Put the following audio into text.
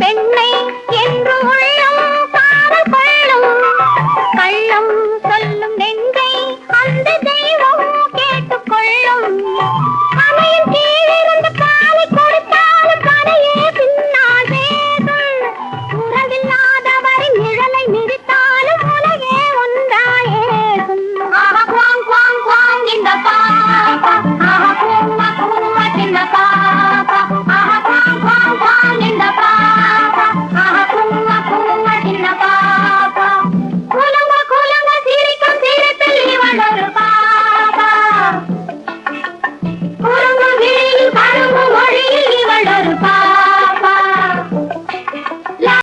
பெண்ணை என்று உள்ளம் காதல் கொள்ளும் கள்ளம்